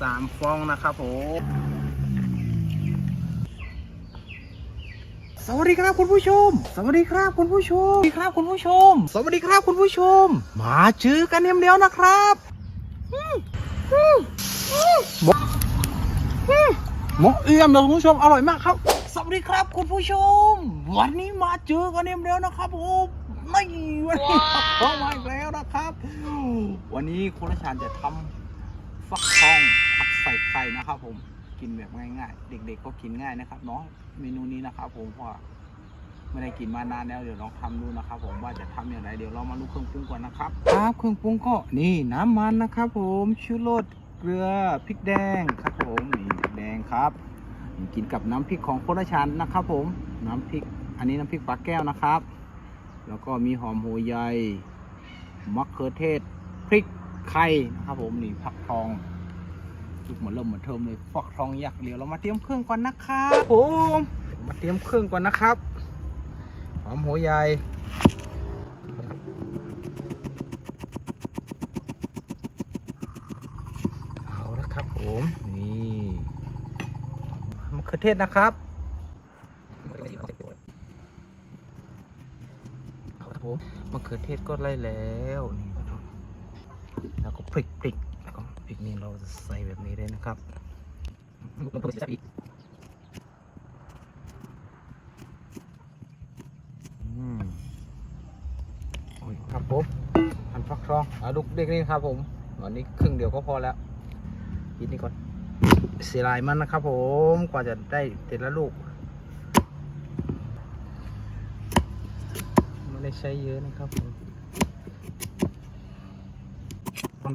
สามฟองนะครับผมสวัสดีครับคุณผู้ชม สวัสดีครับคุณผู้ชม สวัสดีครับคุณผู้ชม สวัสดีครับคุณผู้ชม มาเจอกันเดียวนะครับอืมอืมอืมหมกอืมหมกเอี่ยมเลยคุณผู้ชมอร่อยมากครับ สวัสดีครับคุณผู้ชม วันนี้มาเจอกันเดียวนะครับผมไม่วันนี้เข้ามาอีกแล้วนะครับ วันนี้คุณชานจะทำ ฟักทองผัดใส่ไข่นะครับผมกินแบบง่ายๆ เด็ก ๆ ก็กินง่ายนะครับเนาะเมนูนี้นะครับผมเพราะว่าไม่ได้กินมานานแล้วเดี๋ยวลองทำดูนะครับ ผมว่าจะทำอย่างไรเดี๋ยวเรามาดูเครื่องปรุงก่อนนะครับครับเครื่องปรุงก็นี่น้ำมันนะครับ ผมชูรสเกลือพริกแดงครับผมนี่พริกแดงครับกินกับน้ำพริกของโคราชันนะครับ ผมน้ำพริก อันนี้น้ำพริกปลาแก้วนะครับ แล้วก็มีหอมหัวใหญ่มะเขือเทศพริก ไข่นะครับผมนี่ผักทองลูกเหมือนเริ่มเหมือนเทิมเลยฟักทองยักษ์เดี๋ยวเรามาเตรียมเครื่องก่อนนะครับผมมาเตรียมเครื่องก่อนนะครับหอมหัวใหญ่เอาละครับผมนี่มะเขือเทศนะครับเอาครับผมมะเขือเทศก็ไล่แล้วนี่ แล้วก็พริกพริกแล้วก็พริกนี่เราจะใส่แบบนี้เลยนะครับลงไปอีกอืมโอ้ยครับผมหั่นฟักทองอาลูกเด็กนี่ครับผมอันนี้ครึ่งเดียวก็พอแล้วกินนี่ก่อนเสียลายมันนะครับผมกว่าจะได้แต่ละลูกไม่ได้ใช้เยอะนะครับผม อ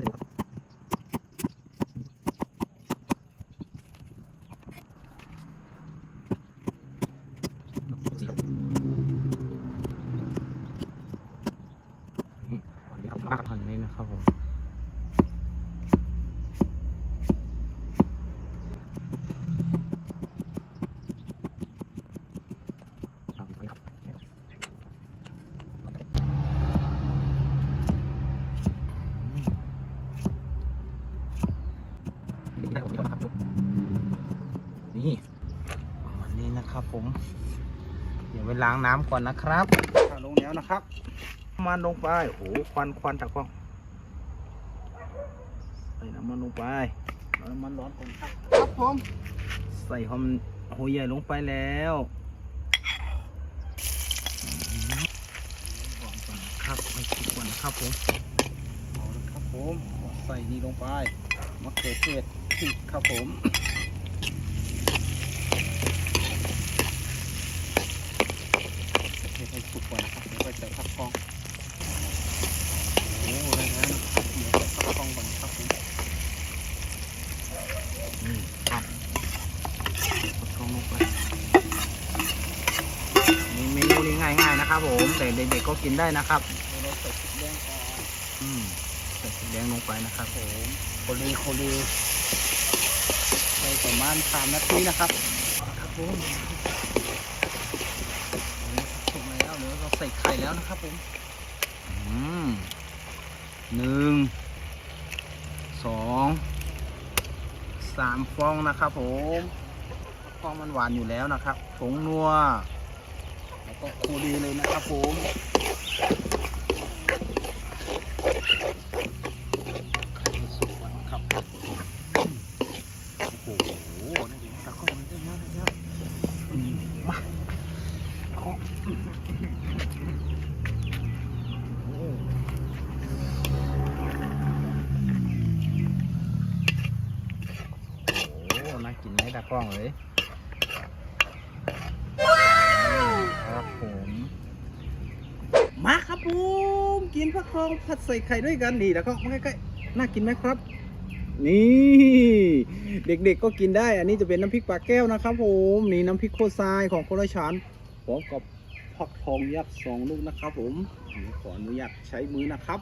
ันนี้นะครับผม นี่วันนี้นะครับผม เดี๋ยวไปล้างน้ำก่อนนะครับลงแล้วนะครับน้ำมันลงไปโอ้โหควันควันตะกล้องใส่น้ำมันลงไปเอาน้ำมันร้อนก่อนครับครับผมใส่หอมหัวใหญ่ลงไปแล้วอืมหอมก่อนนะครับไม่คิดก่อนนะครับผมเอาละครับผมใส่นี่ลงไปมะเขือเทศพริกครับผม ให้สุกก่อนนะครับเดี๋ยวไปใส่ผักกองโอ้ได้แล้วนะครับเดี๋ยวใส่ผักกองก่อนนะครับผมนี่ครับผักกองลงไปนี่เมนูนี้ง่ายๆนะครับผมแต่เด็กๆก็กินได้นะครับเราใส่พริกแดงก่อนอืมใส่พริกแดงลงไปนะครับผมโคลีโคลีไปประมาณสามนาทีนะครับครับผม ถูกแล้วเดี๋ยวเรา ใส่ไข่แล้วนะครับผมหนึ่ง สอง สามฟองนะครับผมฟองมันหวานอยู่แล้วนะครับผงนัว แล้วก็โคดีเลยนะครับผมไข่สุกก่อนนะครับ โอ้โหนี่เดี๋ยวตะก้อนมันได้เยอะได้เยอะอืมมาเอา โอ้โหน่ากินไหมตาก ล้องเลยครับผมมาครับผมกินฟักทองผัดใส่ไข่ด้วยกันดีแล้วก็มาใกล้ๆน่ากินไหมครับ นี่ เด็กๆก็กินได้ อันนี้จะเป็นน้ำพริกปลาแก้วนะครับผมนี่น้ำพริกโคทรายของโคราชานพร้อมกับผักทองยักษ์สองลูกนะครับผมขออนุญาตใช้มือนะครับ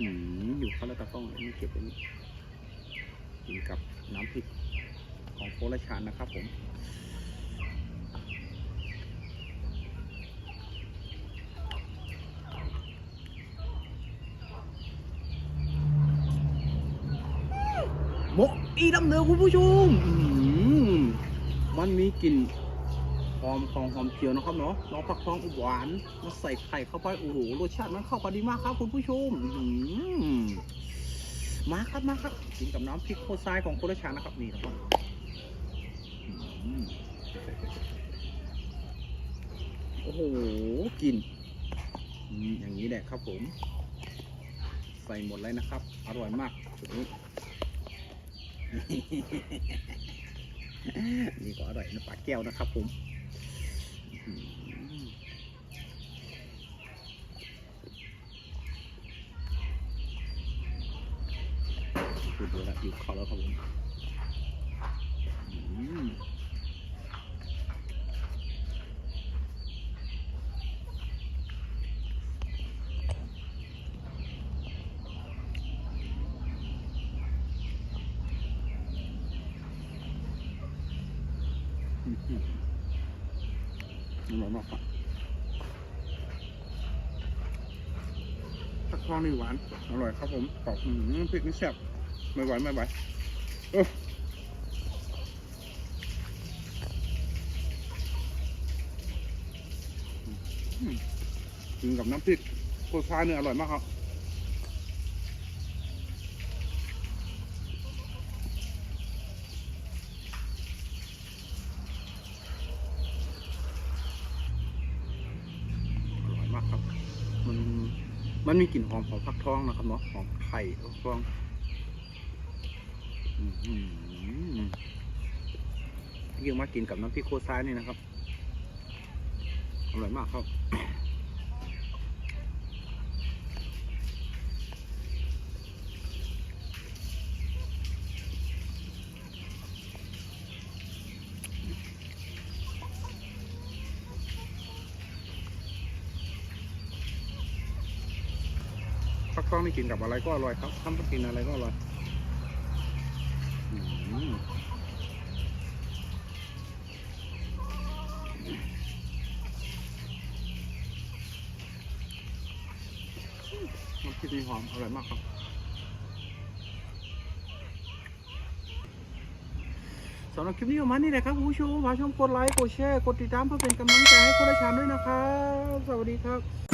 อืมอยู่ข้าแล้วตากล้องนี่เก็บไว้นี่กินกับน้ำพริก ของโคราชานนะครับผมหมกอีดำเนินคุณผู้ชมมันมีกลิ่นหอมของหอมเจียวนะครับเนาะน้องผักทองหวานมาใส่ไข่เข้าไปโอ้โหรสชาติมันเข้ากันดีมากครับคุณผู้ชมมาครับมาครับกินกับน้ำพริกโคตรทรายของโคราชานะครับนี่ครับ โอ้โหกลิ่นอย่างนี้แหละครับผม ใส่หมดเลยนะครับ อร่อยมากชุดนี้ นี่ก็อร่อยนะปลาแก้วนะครับผมดูดูแล้วอยู่คอแล้วครับผมอืมอื้อหือ อร่อยมากครับผักทองนี่หวาน อร่อยครับผมกรอบพริกนี่แซ่บไม่ไหวไม่ไหวเออกินกับน้ำพริกโคตรซ่าเนี่ยอร่อยมากครับ ครับ มันมันมีกลิ่นหอมของฟักทองนะครับเนาะหอมไข่ฟักทองยิ่งมากินกับน้ำพริกโคซ้ายนี่นะครับอร่อยมากครับ ฟักทองนี่กินกับอะไรก็อร่อยครับทำกินอะไรก็อร่อยน้ำพริกนี่หอมอร่อยมากครับสำหรับคลิปนี้ประมาณนี้แหละครับคุณผู้ชมฝากชมกดไลค์ กดแชร์ กดติดตามเพื่อเป็นกำลังใจให้คนละชานด้วยนะครับ สวัสดีครับ